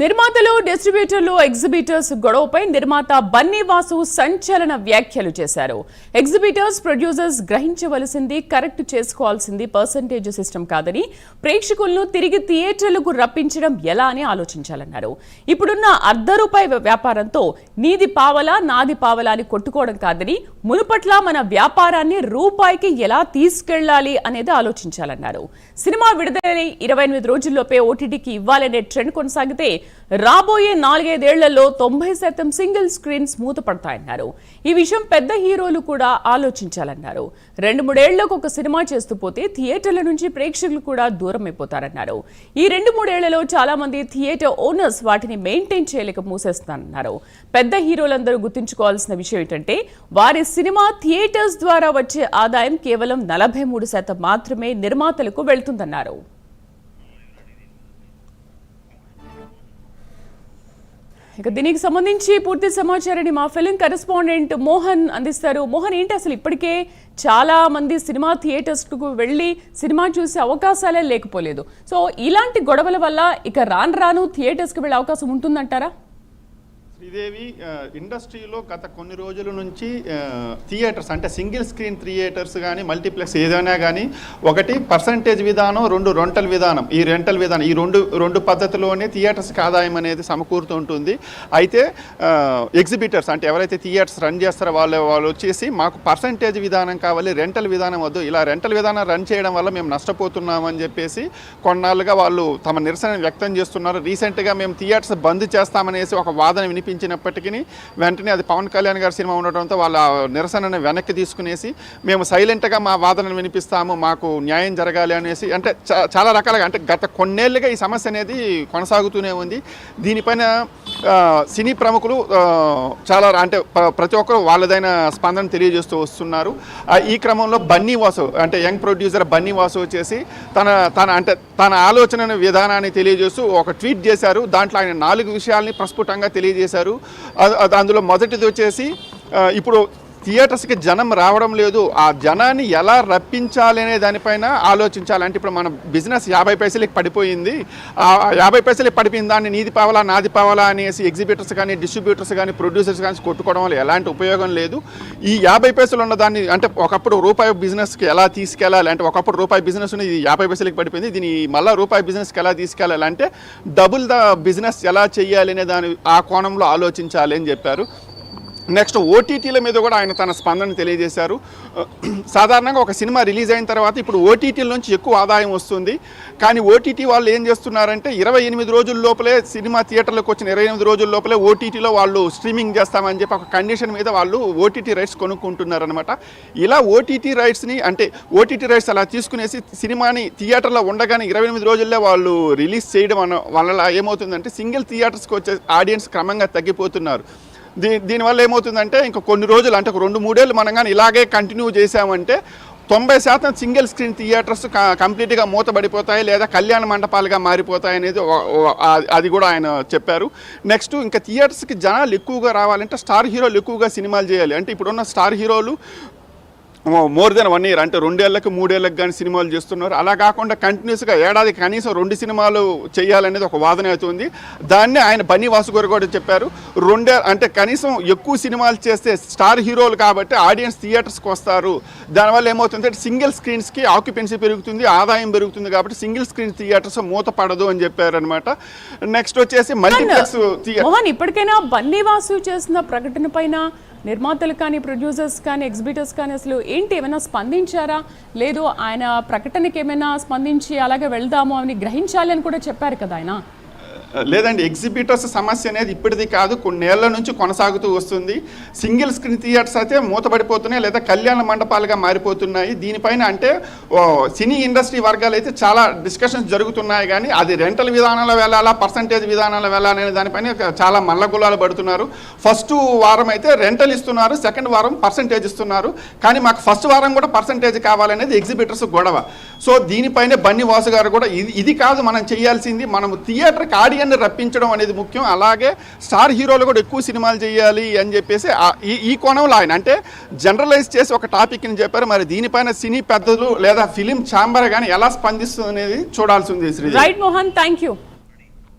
నిర్మాతలు డిస్ట్రిబ్యూటర్లు ఎగ్జిబిటర్స్ గొడవపై నిర్మాత బన్నీవాసు సంచలన వ్యాఖ్యలు చేశారు. ఎగ్జిబిటర్స్ ప్రొడ్యూసర్స్ గ్రహించవలసింది కరెక్ట్ చేసుకోవాల్సింది పర్సంటేజ్ సిస్టమ్ కాదని ప్రేక్షకులను తిరిగి థియేటర్లకు రప్పించడం ఎలా అని ఆలోచించాలన్నారు. ఇప్పుడున్న అర్ధ రూపాయి వ్యాపారంతో నీది పావలా నాది పావలా అని కొట్టుకోవడం కాదని మునుపట్ల మన వ్యాపారాన్ని రూపాయికి ఎలా తీసుకెళ్ళాలి అనేది ఆలోచించాలన్నారు. సినిమా విడుదలని ఇరవై ఎనిమిది రోజుల్లోపే ఓటీటీకి ఇవ్వాలనే ట్రెండ్ కొనసాగితే రాబోయే నాలుగైదేళ్ళలో తొంభై శాతం సింగిల్ స్క్రీన్స్ మూతపడతాయన్నారు. ఈ విషయం పెద్ద హీరోలు కూడా ఆలోచించాలన్నారు. రెండు మూడేళ్ళకు ఒక సినిమా చేస్తూ పోతే థియేటర్ల నుంచి ప్రేక్షకులు కూడా దూరం అయిపోతారన్నారు ఈ రెండు మూడేళ్ళలో చాలా మంది థియేటర్ ఓనర్స్ వాటిని మెయింటైన్ చేయలేక మూసేస్తానన్నారు. పెద్ద హీరోలందరూ గుర్తుంచుకోవాల్సిన విషయం ఏంటంటే వారి సినిమా థియేటర్స్ ద్వారా వచ్చే ఆదాయం కేవలం నలభై మూడు శాతం మాత్రమే నిర్మాతలకు వెళ్తుందన్నారు. ఇక దీనికి సంబంధించి పూర్తి సమాచారాన్ని మా ఫిలిం కరెస్పాండెంట్ మోహన్ అందిస్తారు. మోహన్ ఏంటి అసలు ఇప్పటికే చాలా మంది సినిమా థియేటర్స్కు వెళ్ళి సినిమా చూసే అవకాశాలే లేకపోలేదు. సో ఇలాంటి గొడవల వల్ల ఇక రాను రాను థియేటర్స్కి వెళ్ళే అవకాశం ఉంటుందంటారా? శ్రీదేవి ఇండస్ట్రీలో గత కొన్ని రోజుల నుంచి థియేటర్స్ అంటే సింగిల్ స్క్రీన్ థియేటర్స్ కానీ మల్టీప్లెక్స్ ఏదైనా కానీ ఒకటి పర్సంటేజ్ విధానం రెండు రెంటల్ విధానం. ఈ రెంటల్ విధానం ఈ రెండు రెండు పద్ధతిలోనే థియేటర్స్కి ఆదాయం అనేది సమకూరుతుంటుంది అయితే ఎగ్జిబిటర్స్ అంటే ఎవరైతే థియేటర్స్ రన్ చేస్తారో వాళ్ళు వాళ్ళు వచ్చేసి మాకు పర్సంటేజ్ విధానం కావాలి రెంటల్ విధానం వద్దు. ఇలా రెంటల్ విధానం రన్ చేయడం వల్ల మేము నష్టపోతున్నామని చెప్పేసి కొన్నాళ్ళుగా వాళ్ళు తమ నిరసన వ్యక్తం చేస్తున్నారు. రీసెంట్గా మేము థియేటర్స్ బంద్ చేస్తామనేసి ఒక వాదన వినిపించినప్పటికీ వెంటనే అది పవన్ కళ్యాణ్ గారి సినిమా ఉండటంతో వాళ్ళ నిరసనను వెనక్కి తీసుకునేసి మేము సైలెంట్గా మా వాదనను వినిపిస్తాము మాకు న్యాయం జరగాలి అనేసి అంటే చాలా రకాలుగా అంటే గత కొన్నేళ్ళుగా ఈ సమస్య అనేది కొనసాగుతూనే ఉంది. దీనిపైన సినీ ప్రముఖులు చాలా అంటే ప్రతి ఒక్కరు వాళ్ళదైన స్పందన తెలియజేస్తూ వస్తున్నారు. ఈ క్రమంలో బన్నీ వాసు అంటే యంగ్ ప్రొడ్యూసర్ బన్నీ వాసు వచ్చేసి తన తన అంటే తన ఆలోచన విధానాన్ని తెలియజేస్తూ ఒక ట్వీట్ చేశారు. దాంట్లో ఆయన నాలుగు విషయాల్ని ప్రస్ఫుటంగా తెలియజేశారు. అందులో మొదటిది వచ్చేసి ఇప్పుడు థియేటర్స్కి జనం రావడం లేదు. ఆ జనాన్ని ఎలా రప్పించాలి అనే దానిపైన ఆలోచించాలి. అంటే ఇప్పుడు మన బిజినెస్ యాభై పైసలకి పడిపోయింది. యాభై పైసలకి పడిపోయిన దాన్ని నీది పావాలా నాది పావాలా అనేసి ఎగ్జిబిటర్స్ కానీ డిస్ట్రిబ్యూటర్స్ కానీ ప్రొడ్యూసర్స్ కానీ కొట్టుకోవడం వల్ల ఎలాంటి ఉపయోగం లేదు. ఈ యాభై పైసలు ఉన్న దాన్ని అంటే ఒకప్పుడు రూపాయి బిజినెస్కి ఎలా తీసుకెళ్ళాలి? అంటే ఒకప్పుడు రూపాయి బిజినెస్ ఉన్నది యాభై పైసలకి పడిపోయింది. దీన్ని మళ్ళీ రూపాయి బిజినెస్కి ఎలా తీసుకెళ్ళాలి? అంటే డబుల్ ద బిజినెస్ ఎలా చేయాలి అనే దాని ఆ కోణంలో ఆలోచించాలి అని చెప్పారు. నెక్స్ట్ ఓటీటీల మీద కూడా ఆయన తన స్పందన తెలియజేశారు. సాధారణంగా ఒక సినిమా రిలీజ్ అయిన తర్వాత ఇప్పుడు ఓటీటీల నుంచి ఎక్కువ ఆదాయం వస్తుంది. కానీ ఓటీటీ వాళ్ళు ఏం చేస్తున్నారంటే ఇరవై ఎనిమిది రోజుల లోపలే సినిమా థియేటర్లకు వచ్చిన ఇరవై ఎనిమిది రోజుల లోపలే ఓటీటీలో వాళ్ళు స్ట్రీమింగ్ చేస్తామని చెప్పి ఒక కండిషన్ మీద వాళ్ళు ఓటీటీ రైట్స్ కొనుక్కుంటున్నారనమాట ఇలా ఓటీటీ రైట్స్ని అంటే ఓటీటీ రైట్స్ అలా తీసుకునేసి సినిమాని థియేటర్లో ఉండగానే ఇరవై ఎనిమిది రోజుల్లో వాళ్ళు రిలీజ్ చేయడం వల్ల ఏమవుతుందంటే సింగిల్ థియేటర్స్కి వచ్చే ఆడియన్స్ క్రమంగా తగ్గిపోతున్నారు. దీ దీనివల్ల ఏమవుతుందంటే ఇంకా కొన్ని రోజులు అంటే ఒక రెండు మూడేళ్ళు మనం కానీ ఇలాగే కంటిన్యూ చేసామంటే తొంభై శాతం సింగిల్ స్క్రీన్ థియేటర్స్ కంప్లీట్గా మూతబడిపోతాయి లేదా కళ్యాణ మండపాలుగా మారిపోతాయి అనేది అది కూడా ఆయన చెప్పారు. నెక్స్ట్ ఇంకా థియేటర్స్కి జనాలు ఎక్కువగా రావాలంటే స్టార్ హీరోలు ఎక్కువగా సినిమాలు చేయాలి. అంటే ఇప్పుడున్న స్టార్ హీరోలు మోర్ దెన్ వన్ ఇయర్ అంటే రెండేళ్ళకు మూడేళ్ళకు కానీ సినిమాలు చేస్తున్నారు. అలా కాకుండా కంటిన్యూస్గా ఏడాది కనీసం రెండు సినిమాలు చేయాలనేది ఒక వాదన అవుతుంది దాన్నే ఆయన బన్నీ వాసు గారు కూడా చెప్పారు. రెండే అంటే కనీసం ఎక్కువ సినిమాలు చేస్తే స్టార్ హీరోలు కాబట్టి ఆడియన్స్ థియేటర్స్కి వస్తారు. దానివల్ల ఏమవుతుందంటే సింగిల్ స్క్రీన్స్కి ఆక్యుపెన్సీ పెరుగుతుంది ఆదాయం పెరుగుతుంది కాబట్టి సింగిల్ స్క్రీన్ థియేటర్స్ మూత పడదు అని చెప్పారనమాట నెక్స్ట్ వచ్చేసి మల్టీప్లెక్స్ మోహన్ ఇప్పటికైనా బన్నీ వాసు చేసిన ప్రకటన పైన నిర్మాతలు కానీ ప్రొడ్యూసర్స్ కానీ ఎగ్జిబిటర్స్ కానీ అసలు ఏంటి? ఏమైనా స్పందించారా? లేదు ఆయన ప్రకటనకి ఏమైనా స్పందించి అలాగే వెళ్దాము అని గ్రహించాలి అని కూడా చెప్పారు కదా ఆయన. లేదండి ఎగ్జిబిటర్స్ సమస్య అనేది ఇప్పటిది కాదు కొన్నేళ్ళ నుంచి కొనసాగుతూ వస్తుంది. సింగిల్ స్క్రీన్ థియేటర్స్ అయితే మూతపడిపోతున్నాయి లేదా కళ్యాణ మండపాలుగా మారిపోతున్నాయి. దీనిపైన అంటే సినీ ఇండస్ట్రీ వర్గాలు అయితే చాలా డిస్కషన్స్ జరుగుతున్నాయి కానీ అది రెంటల్ విధానంలో వెళ్ళాలా పర్సంటేజ్ విధానంలో వెళ్ళాలి అనే దానిపైన చాలా మల్లగులాలు పడుతున్నారు. ఫస్ట్ వారం అయితే రెంటల్ ఇస్తున్నారు సెకండ్ వారం పర్సంటేజ్ ఇస్తున్నారు. కానీ మాకు ఫస్ట్ వారం కూడా పర్సంటేజ్ కావాలనేది ఎగ్జిబిటర్స్ గొడవ. సో దీనిపైనే బన్నీ వాసు గారు కూడా ఇది ఇది కాదు మనం చేయాల్సింది మనం థియేటర్కి ఆడియన్ని రప్పించడం అనేది ముఖ్యం. అలాగే స్టార్ హీరోలు కూడా ఎక్కువ సినిమాలు చేయాలి అని చెప్పేసి ఈ ఈ కోణంలో ఆయన అంటే జనరలైజ్ చేసి ఒక టాపిక్ని చెప్పారు. మరి దీనిపైన సినీ పెద్దలు లేదా ఫిలిం ఛాంబర్ కానీ ఎలా స్పందిస్తుంది అనేది చూడాల్సి ఉంది Shri right Mohan thank you